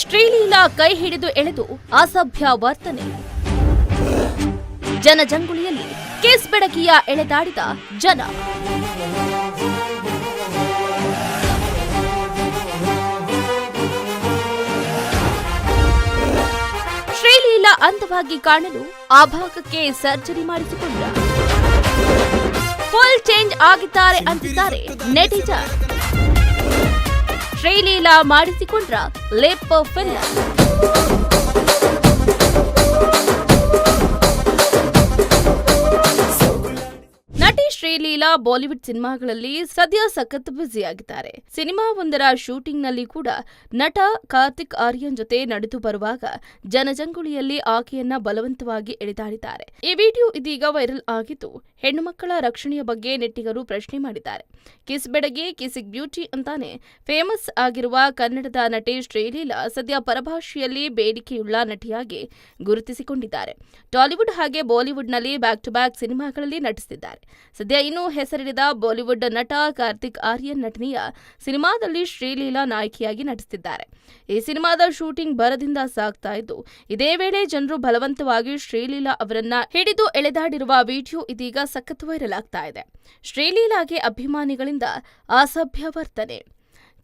ಶ್ರೀಲೀಲಾ ಕೈ ಹಿಡಿದು ಎಳೆದು ಅಸಭ್ಯ ವರ್ತನೆ. ಜನಜಂಗುಳಿಯಲ್ಲಿ ಕೇಸ್ ಬೆಡಗಿಯ ಎಳೆದಾಡಿದ ಜನ. ಶ್ರೀಲೀಲಾ ಅಂದವಾಗಿ ಕಾಣಲು ಆ ಭಾಗಕ್ಕೆ ಸರ್ಜರಿ ಮಾಡಿಸಿಕೊಂಡ. ಫುಲ್ ಚೇಂಜ್ ಆಗಿದ್ದಾರೆ ಅಂತಿದ್ದಾರೆ ನೆಟಿಜನ್. ಶ್ರೀಲೀಲಾ ಮಾಡಿಸಿಕೊಂಡ್ರ ಲಿಪ್ ಫಿಲ್ಲರ್ ಬಾಲಿವುಡ್ ಸಿನಿಮಾಗಳಲ್ಲಿ ಸದ್ಯ ಸಖತ್ ಬ್ಯುಸಿಯಾಗಿದ್ದಾರೆ. ಸಿನಿಮಾ ಒಂದರ ಶೂಟಿಂಗ್ನಲ್ಲಿ ಕೂಡ ನಟ ಕಾರ್ತಿಕ್ ಆರ್ಯನ್ ಜೊತೆ ನಡೆದು ಬರುವಾಗ ಜನಜಂಗುಳಿಯಲ್ಲಿ ಆಕೆಯನ್ನ ಬಲವಂತವಾಗಿ ಎಳೆದಾಡಿದ್ದಾರೆ. ಈ ವಿಡಿಯೋ ಇದೀಗ ವೈರಲ್ ಆಗಿದ್ದು, ಹೆಣ್ಣು ಮಕ್ಕಳ ರಕ್ಷಣೆಯ ಬಗ್ಗೆ ನೆಟ್ಟಿಗರು ಪ್ರಶ್ನೆ ಮಾಡಿದ್ದಾರೆ. ಕಿಸ್ ಬೆಡಗೆ ಕಿಸಿಗ್ ಬ್ಯೂಟಿ ಅಂತಾನೆ ಫೇಮಸ್ ಆಗಿರುವ ಕನ್ನಡದ ನಟಿ ಶ್ರೀಲೀಲಾ ಸದ್ಯ ಪರಭಾಷೆಯಲ್ಲಿ ಬೇಡಿಕೆಯುಳ್ಳ ನಟಿಯಾಗಿ ಗುರುತಿಸಿಕೊಂಡಿದ್ದಾರೆ. ಟಾಲಿವುಡ್ ಹಾಗೆ ಬಾಲಿವುಡ್ನಲ್ಲಿ ಬ್ಯಾಕ್ ಟು ಬ್ಯಾಕ್ ಸಿನಿಮಾಗಳಲ್ಲಿ ನಟಿಸಿದ್ದಾರೆ ಸದ್ಯ ಇನ್ನೂ ಹೆಸರಿಡಿದ ಬಾಲಿವುಡ್ ನಟ ಕಾರ್ತಿಕ್ ಆರ್ಯನ್ ನಟನೆಯ ಸಿನಿಮಾದಲ್ಲಿ ಶ್ರೀಲೀಲಾ ನಾಯಕಿಯಾಗಿ ನಟಿಸುತ್ತಿದ್ದಾರೆ. ಈ ಸಿನಿಮಾದ ಶೂಟಿಂಗ್ ಭರದಿಂದ ಸಾಗ್ತಾ ಇದ್ದು, ಇದೇ ವೇಳೆ ಜನರು ಬಲವಂತವಾಗಿ ಶ್ರೀಲೀಲಾ ಅವರನ್ನ ಹಿಡಿದು ಎಳೆದಾಡಿರುವ ವಿಡಿಯೋ ಇದೀಗ ಸಖತ್ ವೈರಲ್ ಆಗ್ತಾ ಇದೆ. ಶ್ರೀಲೀಲಾಗೆ ಅಭಿಮಾನಿಗಳಿಂದ ಅಸಭ್ಯ ವರ್ತನೆ.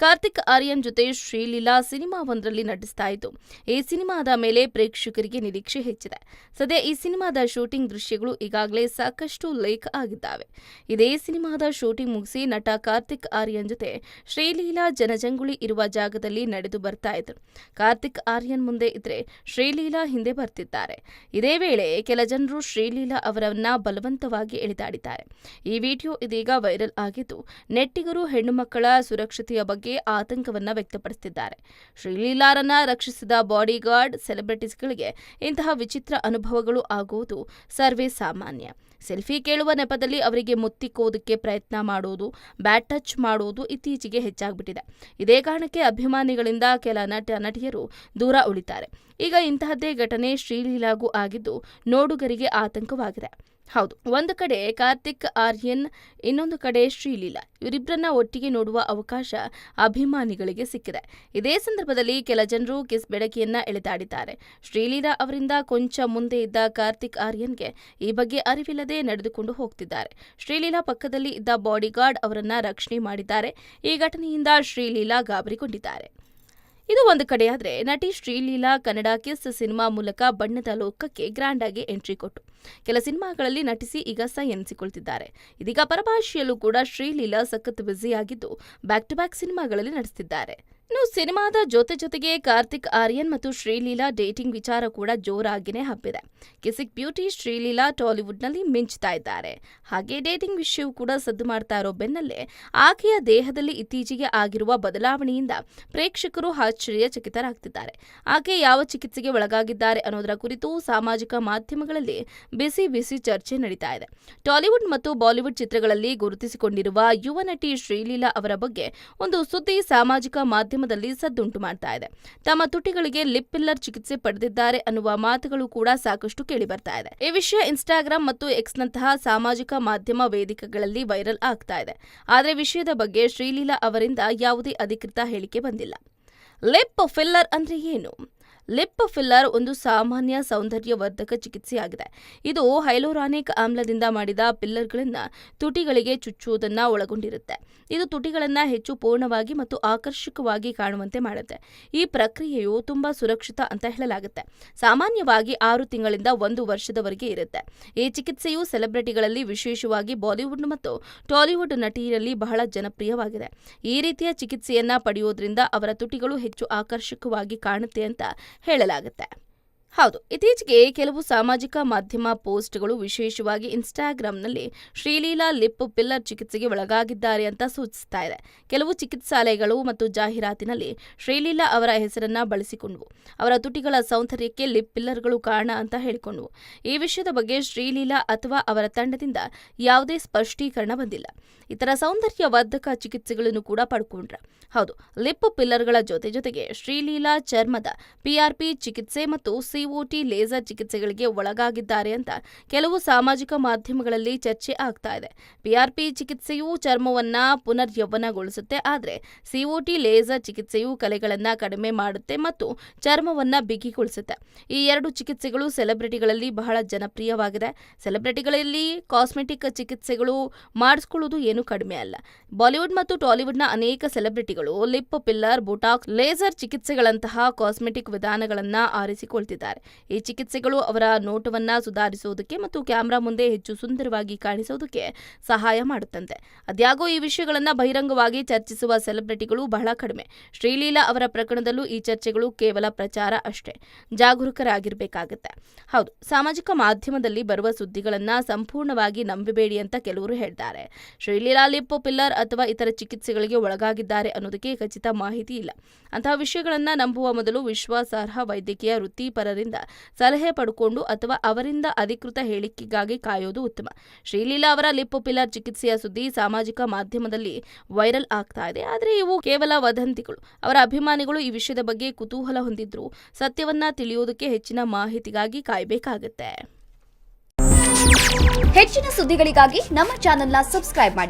ಕಾರ್ತಿಕ್ ಆರ್ಯನ್ ಜೊತೆ ಶ್ರೀಲೀಲಾ ಸಿನಿಮಾವೊಂದರಲ್ಲಿ ನಟಿಸ್ತಾ ಇದ್ದು, ಈ ಸಿನಿಮಾದ ಮೇಲೆ ಪ್ರೇಕ್ಷಕರಿಗೆ ನಿರೀಕ್ಷೆ ಹೆಚ್ಚಿದೆ. ಸದ್ಯ ಈ ಸಿನಿಮಾದ ಶೂಟಿಂಗ್ ದೃಶ್ಯಗಳು ಈಗಾಗಲೇ ಸಾಕಷ್ಟು ಲೈಕ್ ಆಗಿದ್ದಾವೆ. ಇದೇ ಸಿನಿಮಾದ ಶೂಟಿಂಗ್ ಮುಗಿಸಿ ನಟ ಕಾರ್ತಿಕ್ ಆರ್ಯನ್ ಜೊತೆ ಶ್ರೀಲೀಲಾ ಜನಜಂಗುಳಿ ಇರುವ ಜಾಗದಲ್ಲಿ ನಡೆದು ಬರ್ತಾ ಇದ್ರು. ಕಾರ್ತಿಕ್ ಆರ್ಯನ್ ಮುಂದೆ ಇದ್ರೆ ಶ್ರೀಲೀಲಾ ಹಿಂದೆ ಬರ್ತಿದ್ದಾರೆ. ಇದೇ ವೇಳೆ ಕೆಲ ಜನರು ಶ್ರೀಲೀಲಾ ಅವರನ್ನ ಬಲವಂತವಾಗಿ ಎಳೆದಾಡಿದ್ದಾರೆ. ಈ ವಿಡಿಯೋ ಇದೀಗ ವೈರಲ್ ಆಗಿದ್ದು, ನೆಟ್ಟಿಗರು ಹೆಣ್ಣು ಮಕ್ಕಳ ಸುರಕ್ಷತೆಯ ಬಗ್ಗೆ ಆತಂಕವನ್ನ ವ್ಯಕ್ತಪಡಿಸುತ್ತಿದ್ದಾರೆ ಶ್ರೀಲೀಲಾರನ್ನ ರಕ್ಷಿಸಿದ ಬಾಡಿಗಾರ್ಡ್ ಸೆಲೆಬ್ರಿಟೀಸ್ಗಳಿಗೆ ಇಂತಹ ವಿಚಿತ್ರ ಅನುಭವಗಳು ಆಗುವುದು ಸರ್ವೇ ಸಾಮಾನ್ಯ. ಸೆಲ್ಫಿ ಕೇಳುವ ನೆಪದಲ್ಲಿ ಅವರಿಗೆ ಮುತ್ತಿಕ್ಕೋದಕ್ಕೆ ಪ್ರಯತ್ನ ಮಾಡೋದು ಬ್ಯಾಟ್ ಟಚ್ ಮಾಡೋದು ಇತ್ತೀಚೆಗೆ ಹೆಚ್ಚಾಗ್ಬಿಟ್ಟಿದೆ. ಇದೇ ಕಾರಣಕ್ಕೆ ಅಭಿಮಾನಿಗಳಿಂದ ಕೆಲ ನಟ, ನಟಿಯರು ದೂರ ಉಳಿತಾರೆ. ಈಗ ಇಂತಹದ್ದೇ ಘಟನೆ ಶ್ರೀಲೀಲಾಗೂ ಆಗಿದ್ದು ನೋಡುಗರಿಗೆ ಆತಂಕವಾಗಿದೆ. ಹೌದು. ಒಂದು ಕಡೆ ಕಾರ್ತಿಕ್ ಆರ್ಯನ್, ಇನ್ನೊಂದು ಕಡೆ ಶ್ರೀಲೀಲಾ. ಇವರಿಬ್ಬರನ್ನ ಒಟ್ಟಿಗೆ ನೋಡುವ ಅವಕಾಶ ಅಭಿಮಾನಿಗಳಿಗೆ ಸಿಕ್ಕಿದೆ. ಇದೇ ಸಂದರ್ಭದಲ್ಲಿ ಕೆಲ ಜನರು ಕಿಸ್ ಬೆಳಕಿಯನ್ನ ಎಳೆದಾಡಿದ್ದಾರೆ. ಶ್ರೀಲೀಲಾ ಅವರಿಂದ ಕೊಂಚ ಮುಂದೆ ಇದ್ದ ಕಾರ್ತಿಕ್ ಆರ್ಯನ್ಗೆ ಈ ಬಗ್ಗೆ ಅರಿವಿಲ್ಲದೆ ನಡೆದುಕೊಂಡು ಹೋಗ್ತಿದ್ದಾರೆ. ಶ್ರೀಲೀಲಾ ಪಕ್ಕದಲ್ಲಿ ಇದ್ದ ಬಾಡಿಗಾರ್ಡ್ ಅವರನ್ನ ರಕ್ಷಣೆ ಮಾಡಿದ್ದಾರೆ. ಈ ಘಟನೆಯಿಂದ ಶ್ರೀಲೀಲಾ ಗಾಬರಿಗೊಂಡಿದ್ದಾರೆ. ಇದು ಒಂದು ಕಡೆಯಾದ್ರೆ ನಟಿ ಶ್ರೀಲೀಲಾ ಕನ್ನಡ ಕಿಸ್ ಸಿನಿಮಾ ಮೂಲಕ ಬಣ್ಣದ ಲೋಕಕ್ಕೆ ಗ್ರ್ಯಾಂಡ್ ಆಗಿ ಎಂಟ್ರಿ ಕೊಟ್ಟು. ಕೆಲ ಸಿನಿಮಾಗಳಲ್ಲಿ ನಟಿಸಿ ಈಗ ಸೈ ಎನಿಸಿಕೊಳ್ತಿದ್ದಾರೆ. ಇದೀಗ ಪರಭಾಷೆಯಲ್ಲೂ ಕೂಡ ಶ್ರೀಲೀಲಾ ಸಖತ್ ಬ್ಯುಸಿಯಾಗಿದ್ದು ಬ್ಯಾಕ್ ಟು ಬ್ಯಾಕ್ ಸಿನಿಮಾಗಳಲ್ಲಿ ನಟಿಸುತ್ತಿದ್ದಾರೆ ಇನ್ನು ಸಿನಿಮಾದ ಜೊತೆ ಜೊತೆಗೆ ಕಾರ್ತಿಕ್ ಆರ್ಯನ್ ಮತ್ತು ಶ್ರೀಲೀಲಾ ಡೇಟಿಂಗ್ ವಿಚಾರ ಕೂಡ ಜೋರಾಗಿನೇ ಹಬ್ಬಿದೆ. ಕಿಸಿಕ್ ಬ್ಯೂಟಿ ಶ್ರೀಲೀಲಾ ಟಾಲಿವುಡ್ನಲ್ಲಿ ಮಿಂಚ್ತಾ ಇದ್ದಾರೆ. ಹಾಗೆ ಡೇಟಿಂಗ್ ವಿಷಯವೂ ಕೂಡ ಸದ್ದು ಮಾಡ್ತಾ ಇರೋ ಬೆನ್ನಲ್ಲೇ ಆಕೆಯ ದೇಹದಲ್ಲಿ ಇತ್ತೀಚೆಗೆ ಆಗಿರುವ ಬದಲಾವಣೆಯಿಂದ ಪ್ರೇಕ್ಷಕರು ಆಶ್ಚರ್ಯಚಕಿತರಾಗ್ತಿದ್ದಾರೆ. ಆಕೆ ಯಾವ ಚಿಕಿತ್ಸೆಗೆ ಒಳಗಾಗಿದ್ದಾರೆ ಅನ್ನೋದರ ಕುರಿತು ಸಾಮಾಜಿಕ ಮಾಧ್ಯಮಗಳಲ್ಲಿ ಬಿಸಿ ಬಿಸಿ ಚರ್ಚೆ ನಡೀತಾ ಇದೆ. ಟಾಲಿವುಡ್ ಮತ್ತು ಬಾಲಿವುಡ್ ಚಿತ್ರಗಳಲ್ಲಿ ಗುರುತಿಸಿಕೊಂಡಿರುವ ಯುವ ನಟಿ ಶ್ರೀಲೀಲಾ ಅವರ ಬಗ್ಗೆ ಒಂದು ಸುದ್ದಿ ಸಾಮಾಜಿಕ ಮಾಧ್ಯಮದಲ್ಲಿ ಸದ್ದುಂಟು ಮಾಡ್ತಾ ಇದೆ. ತಮ್ಮ ತುಟಿಗಳಿಗೆ ಲಿಪ್ ಫಿಲ್ಲರ್ ಚಿಕಿತ್ಸೆ ಪಡೆದಿದ್ದಾರೆ ಅನ್ನುವ ಮಾತುಗಳು ಕೂಡ ಸಾಕಷ್ಟು ಕೇಳಿಬರ್ತಾ ಇದೆ. ಈ ವಿಷಯ ಇನ್ಸ್ಟಾಗ್ರಾಂ ಮತ್ತು ಎಕ್ಸ್ ನಂತಹ ಸಾಮಾಜಿಕ ಮಾಧ್ಯಮ ವೇದಿಕೆಗಳಲ್ಲಿ ವೈರಲ್ ಆಗ್ತಾ ಇದೆ. ಆದರೆ ವಿಷಯದ ಬಗ್ಗೆ ಶ್ರೀಲೀಲಾ ಅವರಿಂದ ಯಾವುದೇ ಅಧಿಕೃತ ಹೇಳಿಕೆ ಬಂದಿಲ್ಲ. ಲಿಪ್ ಫಿಲ್ಲರ್ ಅಂದ್ರೆ ಏನು? ಲಿಪ್ ಫಿಲ್ಲರ್ ಒಂದು ಸಾಮಾನ್ಯ ಸೌಂದರ್ಯವರ್ಧಕ ಚಿಕಿತ್ಸೆಯಾಗಿದೆ. ಇದು ಹೈಲೋರಾನಿಕ್ ಆಮ್ಲದಿಂದ ಮಾಡಿದ ಪಿಲ್ಲರ್ಗಳನ್ನ ತುಟಿಗಳಿಗೆ ಚುಚ್ಚುವುದನ್ನ ಒಳಗೊಂಡಿರುತ್ತೆ. ಇದು ತುಟಿಗಳನ್ನು ಹೆಚ್ಚು ಪೂರ್ಣವಾಗಿ ಮತ್ತು ಆಕರ್ಷಕವಾಗಿ ಕಾಣುವಂತೆ ಮಾಡುತ್ತೆ. ಈ ಪ್ರಕ್ರಿಯೆಯು ತುಂಬಾ ಸುರಕ್ಷಿತ ಅಂತ ಹೇಳಲಾಗುತ್ತೆ. ಸಾಮಾನ್ಯವಾಗಿ ಆರು ತಿಂಗಳಿಂದ ಒಂದು ವರ್ಷದವರೆಗೆ ಇರುತ್ತೆ. ಈ ಚಿಕಿತ್ಸೆಯು ಸೆಲೆಬ್ರಿಟಿಗಳಲ್ಲಿ ವಿಶೇಷವಾಗಿ ಬಾಲಿವುಡ್ ಮತ್ತು ಟಾಲಿವುಡ್ ನಟಿಯರಲ್ಲಿ ಬಹಳ ಜನಪ್ರಿಯವಾಗಿದೆ. ಈ ರೀತಿಯ ಚಿಕಿತ್ಸೆಯನ್ನ ಪಡೆಯೋದ್ರಿಂದ ಅವರ ತುಟಿಗಳು ಹೆಚ್ಚು ಆಕರ್ಷಕವಾಗಿ ಕಾಣುತ್ತೆ ಅಂತ ಹೇಳಲಾಗುತ್ತೆ. ಹೌದು, ಇತ್ತೀಚೆಗೆ ಕೆಲವು ಸಾಮಾಜಿಕ ಮಾಧ್ಯಮ ಪೋಸ್ಟ್ಗಳು ವಿಶೇಷವಾಗಿ ಇನ್ಸ್ಟಾಗ್ರಾಂನಲ್ಲಿ ಶ್ರೀಲೀಲಾ ಲಿಪ್ ಪಿಲ್ಲರ್ ಚಿಕಿತ್ಸೆಗೆ ಒಳಗಾಗಿದ್ದಾರೆ ಅಂತ ಸೂಚಿಸ್ತಾ ಇದೆ. ಕೆಲವು ಚಿಕಿತ್ಸಾಲಯಗಳು ಮತ್ತು ಜಾಹೀರಾತಿನಲ್ಲಿ ಶ್ರೀಲೀಲಾ ಅವರ ಹೆಸರನ್ನ ಬಳಸಿಕೊಂಡವು. ಅವರ ತುಟಿಗಳ ಸೌಂದರ್ಯಕ್ಕೆ ಲಿಪ್ ಪಿಲ್ಲರ್ಗಳು ಕಾರಣ ಅಂತ ಹೇಳಿಕೊಂಡವು. ಈ ವಿಷಯದ ಬಗ್ಗೆ ಶ್ರೀಲೀಲಾ ಅಥವಾ ಅವರ ತಂಡದಿಂದ ಯಾವುದೇ ಸ್ಪಷ್ಟೀಕರಣ ಬಂದಿಲ್ಲ. ಇತರ ಸೌಂದರ್ಯವರ್ಧಕ ಚಿಕಿತ್ಸೆಗಳನ್ನು ಕೂಡ ಪಡ್ಕೊಂಡ್ರ. ಹೌದು, ಲಿಪ್ ಪಿಲ್ಲರ್ಗಳ ಜೊತೆ ಜೊತೆಗೆ ಶ್ರೀಲೀಲಾ ಚರ್ಮದ ಪಿಆರ್ಪಿ ಚಿಕಿತ್ಸೆ ಮತ್ತು ಸಿ ಸಿಒಟಿ ಲೇಸರ್ ಚಿಕಿತ್ಸೆಗಳಿಗೆ ಒಳಗಾಗಿದ್ದಾರೆ ಅಂತ ಕೆಲವು ಸಾಮಾಜಿಕ ಮಾಧ್ಯಮಗಳಲ್ಲಿ ಚರ್ಚೆ ಆಗ್ತಾ ಇದೆ. ಪಿಆರ್ಪಿ ಚಿಕಿತ್ಸೆಯು ಚರ್ಮವನ್ನ ಪುನರ್ ಯೌವನಗೊಳಿಸುತ್ತೆ ಆದರೆ ಸಿಒಟಿ ಲೇಸರ್ ಚಿಕಿತ್ಸೆಯು ಕಲೆಗಳನ್ನ ಕಡಿಮೆ ಮಾಡುತ್ತೆ ಮತ್ತು ಚರ್ಮವನ್ನ ಬಿಗಿಗೊಳಿಸುತ್ತೆ. ಈ ಎರಡು ಚಿಕಿತ್ಸೆಗಳು ಸೆಲೆಬ್ರಿಟಿಗಳಲ್ಲಿ ಬಹಳ ಜನಪ್ರಿಯವಾಗಿದೆ. ಸೆಲೆಬ್ರಿಟಿಗಳಲ್ಲಿ ಕಾಸ್ಮೆಟಿಕ್ ಚಿಕಿತ್ಸೆಗಳು ಮಾಡಿಸ್ಕೊಳ್ಳೋದು ಏನು ಕಡಿಮೆ ಅಲ್ಲ. ಬಾಲಿವುಡ್ ಮತ್ತು ಟಾಲಿವುಡ್ನ ಅನೇಕ ಸೆಲೆಬ್ರಿಟಿಗಳು ಲಿಪ್ ಪಿಲ್ಲರ್, ಬೊಟಾಕ್ಸ್, ಲೇಸರ್ ಚಿಕಿತ್ಸೆಗಳಂತಹ ಕಾಸ್ಮೆಟಿಕ್ ವಿಧಾನಗಳನ್ನ ಆರಿಸಿಕೊಳ್ತಿದ್ದಾರೆ. ಈ ಚಿಕಿತ್ಸೆಗಳು ಅವರ ನೋಟವನ್ನು ಸುಧಾರಿಸುವುದಕ್ಕೆ ಮತ್ತು ಕ್ಯಾಮೆರಾ ಮುಂದೆ ಹೆಚ್ಚು ಸುಂದರವಾಗಿ ಕಾಣಿಸುವುದಕ್ಕೆ ಸಹಾಯ ಮಾಡುತ್ತಂತೆ. ಅದ್ಯಾಗೋ ಈ ವಿಷಯಗಳನ್ನು ಬಹಿರಂಗವಾಗಿ ಚರ್ಚಿಸುವ ಸೆಲೆಬ್ರಿಟಿಗಳು ಬಹಳ ಕಡಿಮೆ. ಶ್ರೀಲೀಲಾ ಅವರ ಪ್ರಕರಣದಲ್ಲೂ ಈ ಚರ್ಚೆಗಳು ಕೇವಲ ಪ್ರಚಾರ ಅಷ್ಟೇ. ಜಾಗರೂಕರಾಗಿರಬೇಕಾಗುತ್ತೆ. ಹೌದು, ಸಾಮಾಜಿಕ ಮಾಧ್ಯಮದಲ್ಲಿ ಬರುವ ಸುದ್ದಿಗಳನ್ನು ಸಂಪೂರ್ಣವಾಗಿ ನಂಬಬೇಡಿ ಅಂತ ಕೆಲವರು ಹೇಳಿದ್ದಾರೆ ಶ್ರೀಲೀಲಾ ಲಿಪ್ಪು ಪಿಲ್ಲರ್ ಅಥವಾ ಇತರ ಚಿಕಿತ್ಸೆಗಳಿಗೆ ಒಳಗಾಗಿದ್ದಾರೆ ಅನ್ನೋದಕ್ಕೆ ಖಚಿತ ಮಾಹಿತಿ ಇಲ್ಲ. ಅಂತಹ ವಿಷಯಗಳನ್ನು ನಂಬುವ ಮೊದಲು ವಿಶ್ವಾಸಾರ್ಹ ವೈದ್ಯಕೀಯ ವೃತ್ತಿಪರರಿಂದ ಸಲಹೆ ಪಡ್ಕೊಂಡು ಅಥವಾ ಅವರಿಂದ ಅಧಿಕೃತ ಹೇಳಿಕೆಗಾಗಿ ಕಾಯೋದು ಉತ್ತಮ. ಶ್ರೀಲೀಲಾ ಅವರ ಲಿಪ್ ಪಿಲ್ಲರ್ ಚಿಕಿತ್ಸೆಯ ಸುದ್ದಿ ಸಾಮಾಜಿಕ ಮಾಧ್ಯಮದಲ್ಲಿ ವೈರಲ್ ಆಗ್ತಾ ಇದೆ. ಆದರೆ ಇವು ಕೇವಲ ವದಂತಿಗಳು. ಅವರ ಅಭಿಮಾನಿಗಳು ಈ ವಿಷಯದ ಬಗ್ಗೆ ಕುತೂಹಲ ಹೊಂದಿದ್ರು. ಸತ್ಯವನ್ನ ತಿಳಿಯೋದಕ್ಕೆ ಹೆಚ್ಚಿನ ಮಾಹಿತಿಗಾಗಿ ಕಾಯಬೇಕಾಗುತ್ತೆ. ಹೆಚ್ಚಿನ ಸುದ್ದಿಗಳಿಗಾಗಿ ನಮ್ಮ ಚಾನೆಲ್ನ ಸಬ್ಸ್ಕ್ರೈಬ್ ಮಾಡಿ.